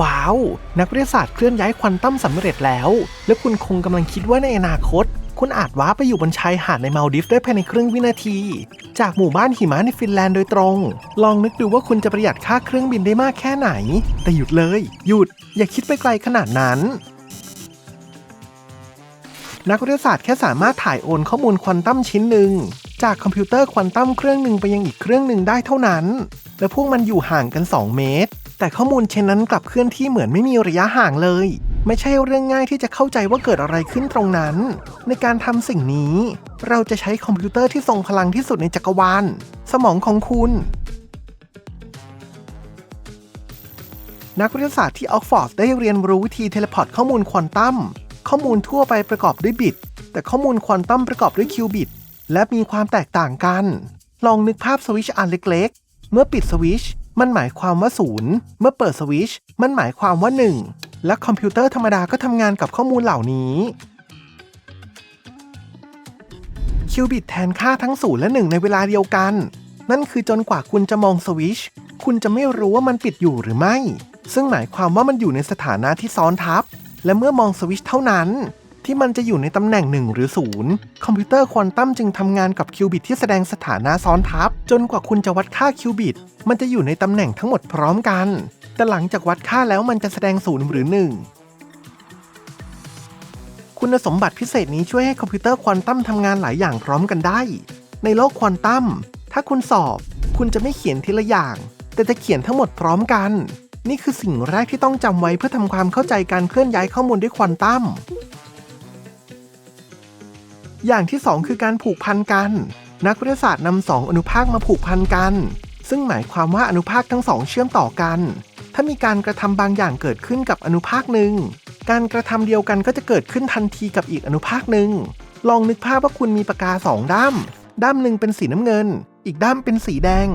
ว้าว นักวิทยาศาสตร์เคลื่อนย้ายควอนตัมสำเร็จแล้ว และคุณคงกำลังคิดว่าในอนาคต คุณอาจว้าไปอยู่บนชายหาดในมาลดิฟได้ภายในครึ่งวินาที จากหมู่บ้านหิมะในฟินแลนด์โดยตรง ลองนึกดูว่าคุณจะประหยัดค่าเครื่องบินได้มากแค่ไหน แต่หยุดเลย หยุด อย่าคิดไปไกลขนาดนั้นนักวิทยาศาสตร์แค่สามารถถ่ายโอนข้อมูลควอนตัมชิ้นหนึ่ง จากคอมพิวเตอร์ควอนตัมเครื่องหนึ่งไปยังอีกเครื่องหนึ่งได้เท่านั้น และพวกมันอยู่ห่างกัน 2 เมตร แต่ข้อมูลเช่นนั้นกลับเคลื่อนที่เหมือนไม่มีระยะห่างเลย ไม่ใช่เรื่องง่ายที่จะเข้าใจว่าเกิดอะไรขึ้นตรงนั้น ในการทำสิ่งนี้ เราจะใช้คอมพิวเตอร์ที่ทรงพลังที่สุดในจักรวาลสมองของคุณ นักวิทยาศาสตร์ที่ออกฟอร์ดได้เรียนรู้วิธีเทเลพอร์ตข้อมูลควอนตัมข้อมูลทั่วไปประกอบด้วยบิต แต่ข้อมูลควอนตัมประกอบด้วยคิวบิต และมีความแตกต่างกัน ลองนึกภาพสวิช์อันเล็กๆ เมื่อปิดสวิช มันหมายความว่า0เมื่อเปิดสวิตช์มันหมายความว่า 1 และคอมพิวเตอร์ธรรมดาก็ทำงานกับข้อมูลเหล่านี้ คิวบิตแทนค่าทั้ง0และ 1 ในเวลาเดียวกัน นั่นคือจนกว่าคุณจะมองสวิตช์คุณจะไม่รู้ว่ามันปิดอยู่หรือไม่ ซึ่งหมายความว่ามันอยู่ในสถานะที่ซ้อนทับ และเมื่อมองสวิตช์เท่านั้น ที่มันจะอยู่ในตำแหน่ง 1 หรือ 0 คอมพิวเตอร์ควอนตัมจึงทำงานกับคิวบิตที่แสดงสถานะซ้อนทับ จนกว่าคุณจะวัดค่าคิวบิต มันจะอยู่ในตำแหน่งทั้งหมดพร้อมกัน แต่หลังจากวัดค่าแล้วมันจะแสดง 0 หรือ 1คุณสมบัติพิเศษนี้ช่วยให้คอมพิวเตอร์ควอนตัมทำงานหลายอย่างพร้อมกันได้ ในโลกควอนตัม ถ้าคุณสอบ คุณจะไม่เขียนทีละอย่าง แต่จะเขียนทั้งหมดพร้อมกัน นี่คือสิ่งแรกที่ต้องจำไว้เพื่อทำความเข้าใจการเคลื่อนย้ายข้อมูลด้วยควอนตัม อย่างที่ 2 คือการผูกพันกัน นักวิทยาศาสตร์นำสองอนุภาคมาผูกพันกัน ซึ่งหมายความว่าอนุภาคทั้งสองเชื่อมต่อกัน ถ้ามีการกระทำบางอย่างเกิดขึ้นกับอนุภาคหนึ่ง การกระทำเดียวกันก็จะเกิดขึ้นทันทีกับอีกอนุภาคหนึ่ง ลองนึกภาพว่าคุณมีปากกาสองด้ามด้ามหนึ่งเป็นสีน้ำเงิน อีกด้ามเป็นสีแดง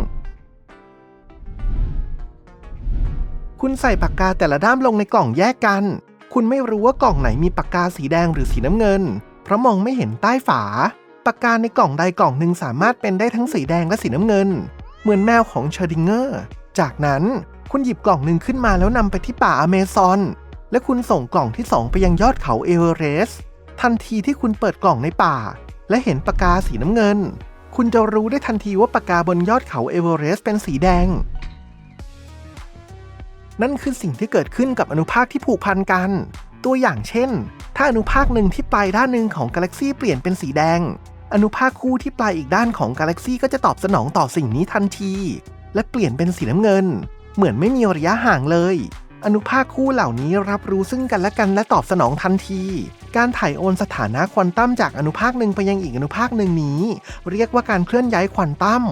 คุณใส่ปากกาแต่ละด้ามลงในกล่องแยกกัน คุณไม่รู้ว่ากล่องไหนมีปากกาสีแดงหรือสีน้ำเงิน เพราะมองไม่เห็นใต้ฝา ปากกาในกล่องใดกล่องหนึ่งสามารถเป็นได้ทั้งสีแดงและสีน้ำเงิน เหมือนแมวของเชอร์ดิงเกอร์ จากนั้นคุณหยิบกล่องหนึ่งขึ้นมาแล้วนำไปที่ป่าอเมซอน และคุณส่งกล่องที่สองไปยังยอดเขาเอเวอเรสต์ทันทีที่คุณเปิดกล่องในป่า และเห็นปากกาสีน้ำเงิน คุณจะรู้ได้ทันทีว่าปากกาบนยอดเขาเอเวอเรสต์เป็นสีแดง นั่นคือสิ่งที่เกิดขึ้นกับอนุภาคที่ผูกพันกัน ตัวอย่างเช่น ถ้าอนุภาคหนึ่งที่ปลายด้านหนึ่งของกาแล็กซีเปลี่ยนเป็นสีแดง อนุภาคคู่ที่ปลายอีกด้านของกาแล็กซีก็จะตอบสนองต่อสิ่งนี้ทันที และเปลี่ยนเป็นสีน้ำเงิน เหมือนไม่มีระยะห่างเลย อนุภาคคู่เหล่านี้รับรู้ซึ่งกันและกันและตอบสนองทันที การถ่ายโอนสถานะควอนตัมจากอนุภาคหนึ่งไปยังอีกอนุภาคหนึ่งนี้ เรียกว่าการเคลื่อนย้ายควอนตัม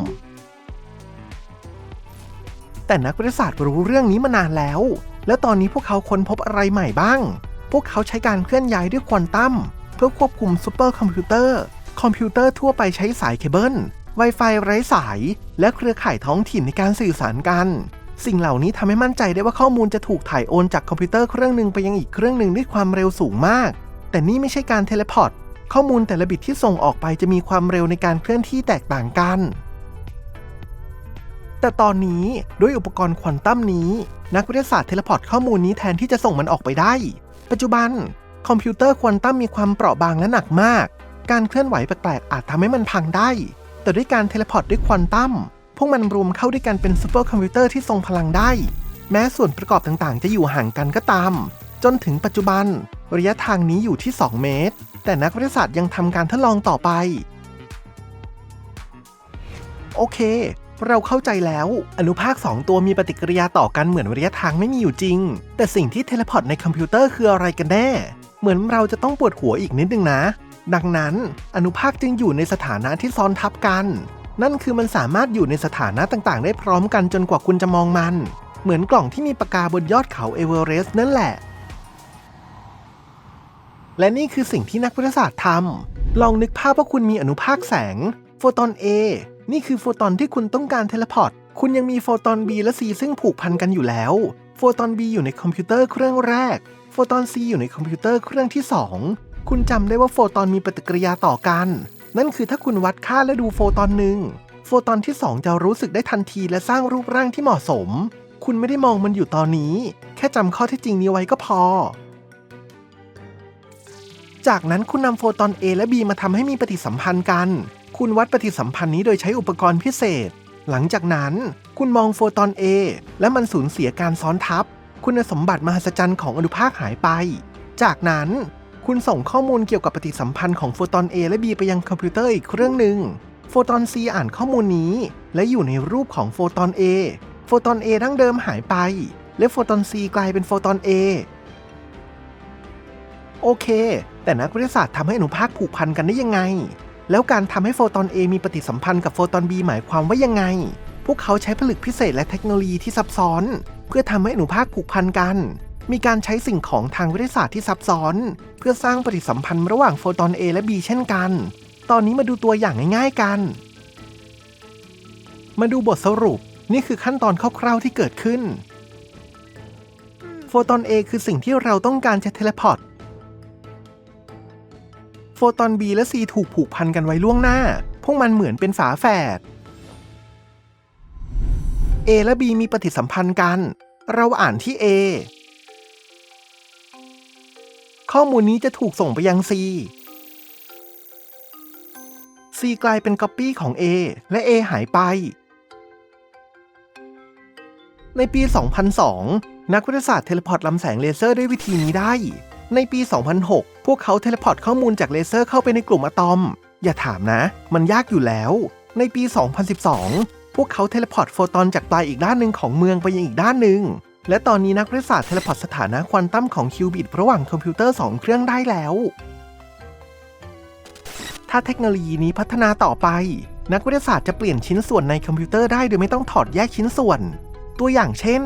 แต่นักวิทยาศาสตร์รู้เรื่องนี้มานานแล้ว แล้วตอนนี้พวกเขาค้นพบอะไรใหม่บ้าง พวกเขาใช้การเคลื่อนย้ายด้วยควอนตัมเพื่อควบคุมซูเปอร์คอมพิวเตอร์ คอมพิวเตอร์ทั่วไปใช้สายเคเบิล Wi-Fi ไร้สาย และเครือข่ายท้องถิ่นในการสื่อสารกัน สิ่งเหล่านี้ทำให้มั่นใจได้ว่าข้อมูลจะถูกถ่ายโอนจากคอมพิวเตอร์เครื่องหนึ่งไปยังอีกเครื่องหนึ่งด้วยความเร็วสูงมาก แต่นี่ไม่ใช่การเทเลพอร์ต ข้อมูลแต่ละบิตที่ส่งออกไปจะมีความเร็วในการเคลื่อนที่แตกต่างกัน แต่ตอนนี้ด้วยอุปกรณ์ควอนตัมนี้ นักวิทยาศาสตร์เทเลพอร์ตข้อมูลนี้แทนที่จะส่งมันออกไปได้ ปัจจุบัน คอมพิวเตอร์ควอนตัมมีความเปราะบางและหนักมาก การเคลื่อนไหวแปลกๆอาจทำให้มันพังได้ แต่ด้วยการเทเลพอร์ตด้วยควอนตัมพวกมันรวมเข้าด้วยกันเป็นซูเปอร์คอมพิวเตอร์ที่ทรงพลังได้ แม้ส่วนประกอบต่างๆ จะอยู่ห่างกันก็ตาม จนถึงปัจจุบัน ระยะทางนี้อยู่ที่ 2 เมตร แต่นักวิทยาศาสตร์ยังทำการทดลองต่อไป โอเค เราเข้าใจแล้ว อนุภาค 2 ตัวมีปฏิกิริยาต่อกันเหมือนระยะทางไม่มีอยู่จริง แต่สิ่งที่เทเลพอร์ตในคอมพิวเตอร์คืออะไรกันแน่ เหมือนเราจะต้องปวดหัวอีกนิดนึงนะ ดังนั้น อนุภาคจึงอยู่ในสถานะที่ซ้อนทับกัน นั่นคือมันสามารถอยู่ในสถานะต่างๆ ได้พร้อมกันจนกว่าคุณจะมองมัน เหมือนกล่องที่มีปากกาบนยอดเขาเอเวอเรสต์นั่นแหละ และนี่คือสิ่งที่นักวิทยาศาสตร์ทำลองนึกภาพว่าคุณมีอนุภาคแสง โฟตอน A นี่คือโฟตอนที่คุณต้องการเทเลพอร์ต คุณยังมีโฟตอน B และ C ซึ่งผูกพันกันอยู่แล้ว โฟตอน B อยู่ในคอมพิวเตอร์เครื่องแรก โฟตอน C อยู่ในคอมพิวเตอร์เครื่องที่ 2 คุณจำได้ว่าโฟตอนมีปฏิกิริยาต่อกัน นั่นคือถ้าคุณวัดค่าและดูโฟตอนหนึ่ง โฟตอนที่ 2 จะรู้สึกได้ทันทีและสร้างรูปร่างที่เหมาะสม คุณไม่ได้มองมันอยู่ตอนนี้ แค่จำข้อที่จริงนี้ไว้ก็พอ จากนั้นคุณนำโฟตอน A และ B มาทำให้มีปฏิสัมพันธ์กัน คุณวัดปฏิสัมพันธ์นี้โดยใช้อุปกรณ์พิเศษ หลังจากนั้น คุณมองโฟตอน A และมันสูญเสียการซ้อนทับ คุณสมบัติมหัศจรรย์ของอนุภาคหายไป จากนั้นคุณส่งข้อมูลเกี่ยวกับปฏิสัมพันธ์ของโฟตอน A และ B ไปยังคอมพิวเตอร์อีกเครื่องหนึ่งโฟตอน C อ่านข้อมูลนี้ และอยู่ในรูปของโฟตอน A โฟตอน A ดั้งเดิมหายไป และโฟตอน C กลายเป็นโฟตอน A โอเค แต่นักวิทยาศาสตร์ทำให้อนุภาคผูกพันกันได้ยังไง แล้วการทำให้โฟตอน A มีปฏิสัมพันธ์กับโฟตอน B หมายความว่ายังไง พวกเขาใช้ผลึกพิเศษและเทคโนโลยีที่ซับซ้อน เพื่อทำให้อนุภาคผูกพันกัน มีการใช้สิ่งของทางวิทยาศาสตร์ที่ซับซ้อน เพื่อสร้างปฏิสัมพันธ์ระหว่างโฟตอน A และ B เช่นกัน ตอนนี้มาดูตัวอย่างง่ายๆกัน มาดูบทสรุป นี่คือขั้นตอนคร่าวๆที่เกิดขึ้น โฟตอน A คือสิ่งที่เราต้องการจะเทเลพอร์ต โฟตอน B และ C ถูกผูกพันกันไว้ล่วงหน้า พวกมันเหมือนเป็นฝาแฝด A และ B มีปฏิสัมพันธ์กัน เราอ่านที่ A ข้อมูลนี้จะถูกส่งไปยัง C C กลายเป็นก๊อปปี้ของ A และ A หายไป ในปี 2002 นักวิทยาศาสตร์เทเลพอร์ตลำแสงเลเซอร์ด้วยวิธีนี้ได้ ในปี 2006 พวกเขาเทเลพอร์ตข้อมูลจากเลเซอร์เข้าไปในกลุ่มอะตอม อย่าถามนะ มันยากอยู่แล้ว ในปี 2012 พวกเขาเทเลพอร์ตโฟตอนจากปลายอีกด้านหนึ่งของเมืองไปยังอีกด้านหนึ่ง และตอนนี้นักวิทยาศาสตร์เทเลพอร์ตสถานะควอนตัมของคิวบิตระหว่างคอมพิวเตอร์ 2 เครื่องได้แล้ว ถ้าเทคโนโลยีนี้พัฒนาต่อไป นักวิทยาศาสตร์จะเปลี่ยนชิ้นส่วนในคอมพิวเตอร์ได้โดยไม่ต้องถอดแยกชิ้นส่วน ตัวอย่างเช่น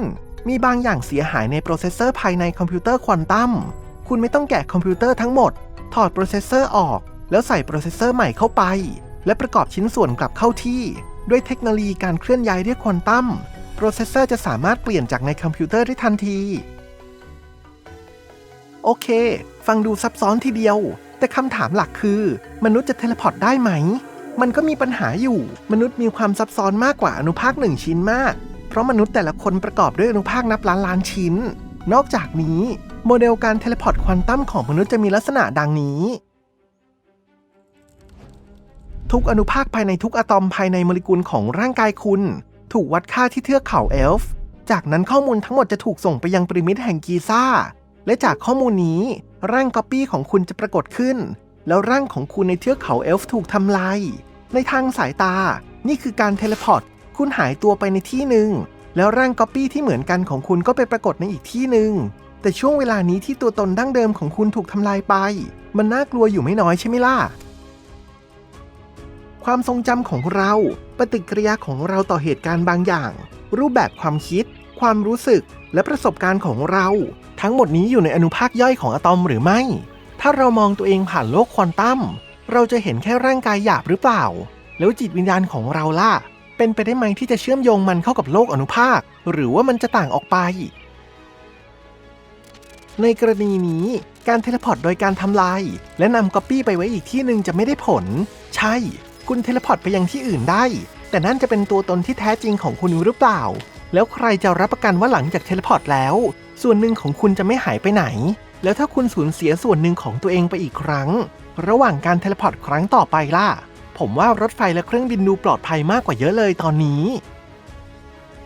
มีบางอย่างเสียหายในโปรเซสเซอร์ภายในคอมพิวเตอร์ควอนตัม คุณไม่ต้องแกะคอมพิวเตอร์ทั้งหมด ถอดโปรเซสเซอร์ออก แล้วใส่โปรเซสเซอร์ใหม่เข้าไป และประกอบชิ้นส่วนกลับเข้าที่ ด้วยเทคโนโลยีการเคลื่อนย้ายด้วยควอนตัมโปรเซสเซอร์จะสามารถเปลี่ยนจากในคอมพิวเตอร์ได้ทันที โอเค ฟังดูซับซ้อนทีเดียว แต่คำถามหลักคือ มนุษย์จะเทเลพอร์ตได้ไหม มันก็มีปัญหาอยู่ มนุษย์มีความซับซ้อนมากกว่าอนุภาคหนึ่งชิ้นมาก เพราะมนุษย์แต่ละคนประกอบด้วยอนุภาคนับล้านล้านชิ้น นอกจากนี้ โมเดลการเทเลพอร์ตควอนตัมของมนุษย์จะมีลักษณะดังนี้ ทุกอนุภาคภายในทุกอะตอมภายในโมเลกุลของร่างกายคุณ ถูกวัดค่าที่เทือกเขาเอลฟ์จากนั้นข้อมูลทั้งหมดจะถูกส่งไปยังปริมิตแห่งกีซ่า และจากข้อมูลนี้ ร่างก๊อปปี้ของคุณจะปรากฏขึ้น แล้วร่างของคุณในเทือกเขาเอลฟ์ถูกทำลาย ในทางสายตา นี่คือการเทเลพอร์ต คุณหายตัวไปในที่หนึ่ง แล้วร่างก๊อปปี้ที่เหมือนกันของคุณก็ไปปรากฏในอีกที่หนึ่ง แต่ช่วงเวลานี้ที่ตัวตนดั้งเดิมของคุณถูกทำลายไป มันน่ากลัวอยู่ไม่น้อยใช่ไหมล่ะ ความทรงจำของเรา ปฏิกิริยาของเราต่อเหตุการณ์บางอย่าง รูปแบบความคิด ความรู้สึก และประสบการณ์ของเรา ทั้งหมดนี้อยู่ในอนุภาคย่อยของอะตอมหรือไม่ ถ้าเรามองตัวเองผ่านโลกควอนตัม เราจะเห็นแค่ร่างกายหยาบหรือเปล่า แล้วจิตวิญญาณของเราล่ะ เป็นไปได้ไหมที่จะเชื่อมโยงมันเข้ากับโลกอนุภาค หรือว่ามันจะต่างออกไป ในกรณีนี้การเทเลพอร์ตโดยการทำลาย และนำก๊อปปี้ไปไว้อีกที่หนึ่งจะไม่ได้ผล ใช่ คุณเทเลพอร์ตไปยังที่อื่นได้ แต่นั่นจะเป็นตัวตนที่แท้จริงของคุณหรือเปล่า แล้วใครจะรับประกันว่าหลังจากเทเลพอร์ตแล้ว ส่วนหนึ่งของคุณจะไม่หายไปไหน แล้วถ้าคุณสูญเสียส่วนหนึ่งของตัวเองไปอีกครั้ง ระหว่างการเทเลพอร์ตครั้งต่อไปล่ะผมว่ารถไฟและเครื่องบินดูปลอดภัยมากกว่าเยอะเลยตอนนี้